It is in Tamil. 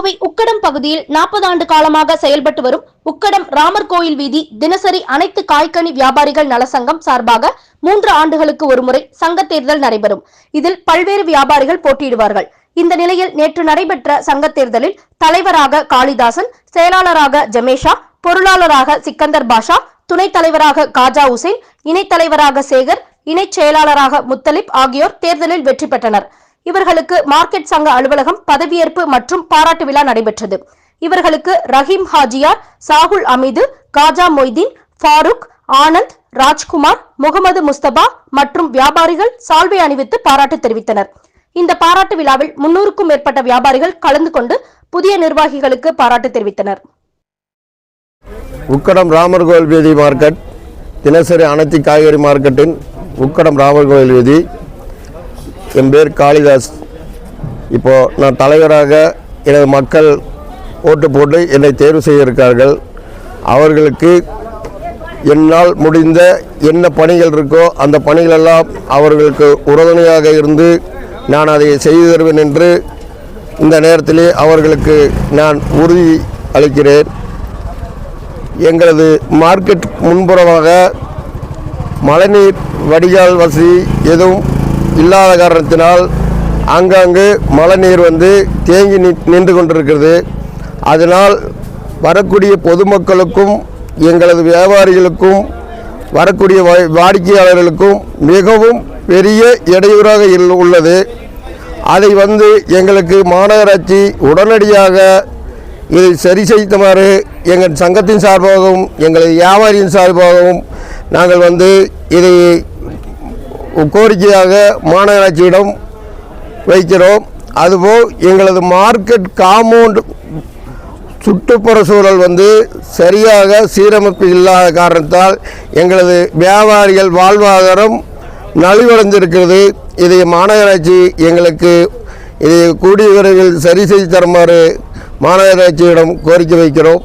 கோவை உக்கடம் பகுதியில் நாற்பது ஆண்டு காலமாக செயல்பட்டு வரும் உக்கடம் ராமர் கோயில் வீதி தினசரி அனைத்து காய்கனி வியாபாரிகள் நலசங்கம் சார்பாக மூன்று ஆண்டுகளுக்கு ஒருமுறை சங்க தேர்தல் நடைபெறும். இதில் பல்வேறு வியாபாரிகள் போட்டியிடுவார்கள். இந்த நிலையில் நேற்று நடைபெற்ற சங்க தேர்தலில் தலைவராக காளிதாசன் செயலாளராக ஜமேஷா பொருளாளராக சிக்கந்தர் பாஷா துணைத் தலைவராக காஜா உசேன் இணைத் தலைவராக சேகர் இணைச் செயலாளராக முத்தலிப் ஆகியோர் தேர்தலில் வெற்றி பெற்றனர். இவர்களுக்கு மார்க்கெட் சங்க அலுவலகம் பதவியேற்பு மற்றும் பாராட்டு விழா நடைபெற்றது. இவர்களுக்கு ரஹீம் ஹாஜியார் சாகுல் அமீது காஜா மொய்தீன் ஃபாரூக் ஆனந்த் ராஜ்குமார் முகமது முஸ்தபா மற்றும் வியாபாரிகள் சால்வை அணிவித்து பாராட்டு தெரிவித்தனர். இந்த பாராட்டு விழாவில் முன்னூறுக்கும் மேற்பட்ட வியாபாரிகள் கலந்து கொண்டு புதிய நிர்வாகிகளுக்கு பாராட்டு தெரிவித்தனர். உக்கடம் ராமர் கோயில் வீதி மார்க்கெட் தினசரி அனைத்து காய்கறி மார்க்கெட்டின் உக்கடம் ராமர் கோயில் வீதி என் பேர் காளிதாஸ். இப்போது நான் தலைவராக எனது மக்கள் ஓட்டு போட்டு என்னை தேர்வு செய்திருக்கார்கள் அவர்களுக்கு என்னால் முடிந்த என்ன பணிகள் இருக்கோ அந்த பணிகளெல்லாம் அவர்களுக்கு உறுதுணையாக இருந்து நான் அதை செய்து தருவேன் என்று இந்த நேரத்திலே அவர்களுக்கு நான் உறுதி அளிக்கிறேன். எங்களது மார்க்கெட் முன்புறமாக மழைநீர் வடிகால் வசதி எதுவும் இல்லாத காரணத்தினால் ஆங்காங்கு மழைநீர் வந்து தேங்கி நின்று கொண்டிருக்கிறது. அதனால் வரக்கூடிய பொதுமக்களுக்கும் எங்களது வியாபாரிகளுக்கும் வரக்கூடிய வா- வாடிக்கையாளர்களுக்கும் மிகவும் பெரிய இடையூறாக உள்ளது. அதை வந்து எங்களுக்கு மாநகராட்சி உடனடியாக இதை சரி செய்துமாறு எங்கள் சங்கத்தின் சார்பாகவும் எங்களது வியாபாரியின் சார்பாகவும் நாங்கள் வந்து இதை கோரிக்கையாக மாநகராட்சியிடம் வைக்கிறோம். அதுபோல் எங்களது மார்க்கெட் காம்பவுண்ட் சுற்றுப்புற சூழல் வந்து சரியாக சீரமைப்பு இல்லாத காரணத்தால் எங்களது வியாபாரிகள் வாழ்வாதாரம் நலிவடைந்திருக்கிறது. இதை மாநகராட்சி எங்களுக்கு இதை கூடிய விரைவில் சரி செய்து தருமாறு மாநகராட்சியிடம் கோரிக்கை வைக்கிறோம்.